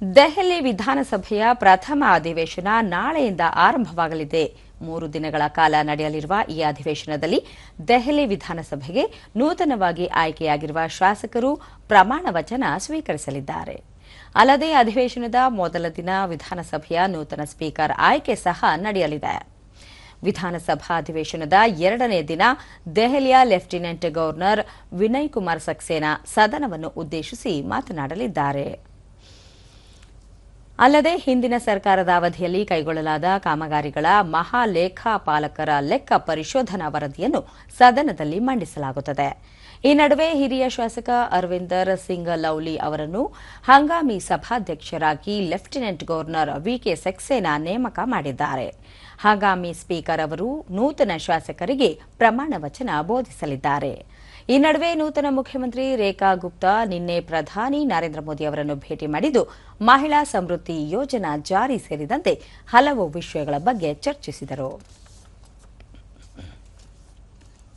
ದೆಹಲಿ ವಿಧಾನಸಭೆಯ ಪ್ರಥಮ ಅಧಿವೇಶನ ನಾಳೆಯಿಂದ ಆರಂಭವಾಗಲಿದೆ. ಮೂರು ದಿನಗಳ ಕಾಲ ನಡೆಯಲಿರುವ ಈ ಅಧಿವೇಶನದಲ್ಲಿ ದೆಹಲಿ ವಿಧಾನಸಭೆಗೆ ನೂತನವಾಗಿ ಆಯ್ಕೆಯಾಗಿರುವ ಶಾಸಕರು ಪ್ರಮಾಣ ವಚನ ಸ್ವೀಕರಿಸಲಿದ್ದಾರೆ. ಅಲ್ಲದೆ ಅಧಿವೇಶನದ ಮೊದಲ ದಿನ ವಿಧಾನಸಭೆಯ ನೂತನ ಸ್ಪೀಕರ್ ಆಯ್ಕೆ ಸಹ ನಡೆಯಲಿದೆ. ವಿಧಾನಸಭಾ ಅಧಿವೇಶನದ ಎರಡನೇ ದಿನ ದೆಹಲಿಯ ಲೆಫ್ಟಿನೆಂಟ್ ಗವರ್ನರ್ ವಿನಯ್ ಕುಮಾರ್ ಸಕ್ಸೇನಾ ಸದನವನ್ನು ಉದ್ದೇಶಿಸಿ ಮಾತನಾಡಲಿದ್ದಾರೆ. ಅಲ್ಲದೆ ಹಿಂದಿನ ಸರ್ಕಾರದ ಅವಧಿಯಲ್ಲಿ ಕೈಗೊಳ್ಳಲಾದ ಕಾಮಗಾರಿಗಳ ಮಹಾಲೇಖಾಪಾಲಕರ ಲೆಕ್ಕ ಪರಿಶೋಧನಾ ವರದಿಯನ್ನು ಸದನದಲ್ಲಿ ಮಂಡಿಸಲಾಗುತ್ತದೆ. ಈ ನಡುವೆ ಹಿರಿಯ ಶಾಸಕ ಅರವಿಂದರ್ ಸಿಂಗ್ ಲೌಲಿ ಅವರನ್ನು ಹಂಗಾಮಿ ಸಭಾಧ್ಯಕ್ಷರಾಗಿ lieutenant governor V K Saxena ನೇಮಕ ಮಾಡಿದ್ದಾರೆ. ಹಂಗಾಮಿ ಸ್ಪೀಕರ್ ಅವರು ನೂತನ ಶಾಸಕರಿಗೆ ಪ್ರಮಾಣ ವಚನ ಬೋಧಿಸಲಿದ್ದಾರೆ. ಈ ನಡುವೆ ನೂತನ ಮುಖ್ಯಮಂತ್ರಿ ರೇಖಾ ಗುಪ್ತಾ ನಿನ್ನೆ ಪ್ರಧಾನಿ ನರೇಂದ್ರ ಮೋದಿ ಅವರನ್ನು ಭೇಟಿ ಮಾಡಿದ್ದು, ಮಹಿಳಾ ಸಮೃದ್ಧಿ ಯೋಜನಾ ಜಾರಿ ಸೇರಿದಂತೆ ಹಲವು ವಿಷಯಗಳ ಬಗ್ಗೆ ಚರ್ಚಿಸಿದರು.